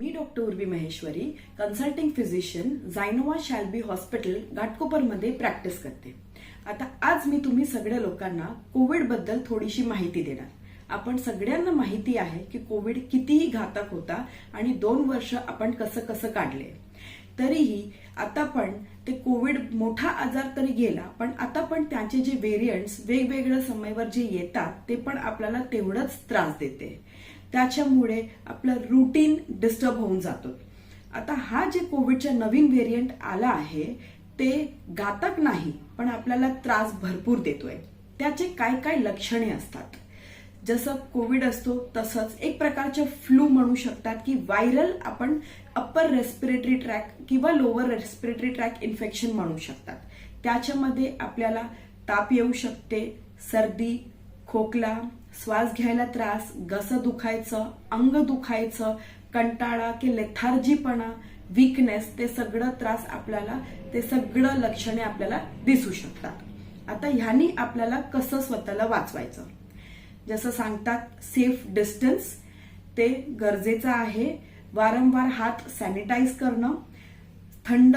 मी doctor Urvi Maheshwari consulting physician Zynova Shalby hospital घाटकोपरमध्ये practice करते. आता आज मी तुम्ही सगळ्या लोकांना कोविडबद्दल थोडीशी माहिती देणार. आपण सगळ्यांना माहिती आहे की कोविड कितीही घातक होता आणि दोन वर्ष आपण कसं कसं काढले. तरीही आता पण ते कोविड मोठा आजार तरी गेला पण आता पण त्याचे जे व्हेरियंट्स वेगवेगळ्या समयवर जे येतात ते पण आपल्याला तेवढंच त्रास देते. त्याच्यामुळे आपलं रुटीन डिस्टर्ब होऊन जातो. आता हा जे कोविडचा नवीन व्हेरियंट आला आहे ते घातक नाही पण आपल्याला त्रास भरपूर देतोय. त्याचे काय काय लक्षणे असतात? जसं कोविड असतो तसंच एक प्रकारचे फ्लू म्हणू शकतात की व्हायरल आपण अप्पर रेस्पिरेटरी ट्रॅक किंवा लोअर रेस्पिरेटरी ट्रॅक इन्फेक्शन म्हणू शकतात. त्याच्यामध्ये आपल्याला ताप येऊ शकते सर्दी खोकला श्वास घ्यायला त्रास घस दुखायचं अंग दुखायचं कंटाळा की लेथार्जीपणा वीकनेस ते सगळं त्रास आपल्याला ते सगळं लक्षणे आपल्याला दिसू शकतात. आता ह्यानी आपल्याला कसं स्वतःला वाचवायचं? जसं सांगतात सेफ डिस्टन्स ते गरजेचं आहे. वारंवार हात सॅनिटाईज करणं थंड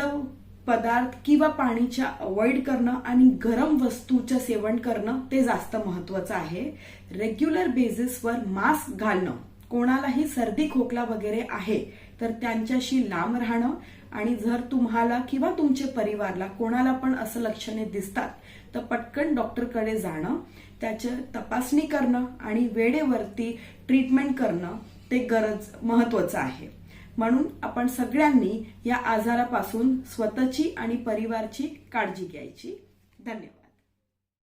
पदार्थ किंवा पाणीच्या अवॉइड करणं आणि गरम वस्तूचं सेवन करणं ते जास्त महत्वाचं आहे. रेग्युलर बेसिसवर मास्क घालणं. कोणालाही सर्दी खोकला वगैरे आहे तर त्यांच्याशी लांब राहणं. आणि जर तुम्हाला किंवा तुमच्या परिवारला कोणाला पण असं लक्षणे दिसतात तर पटकन डॉक्टरकडे जाणं त्याची तपासणी करणं आणि वेळेवरती ट्रीटमेंट करणं ते गरज महत्वाचं आहे. म्हणून आपण सगळ्यांनी या आजारापासून स्वतःची आणि परिवारची काळजी घ्यायची. धन्यवाद.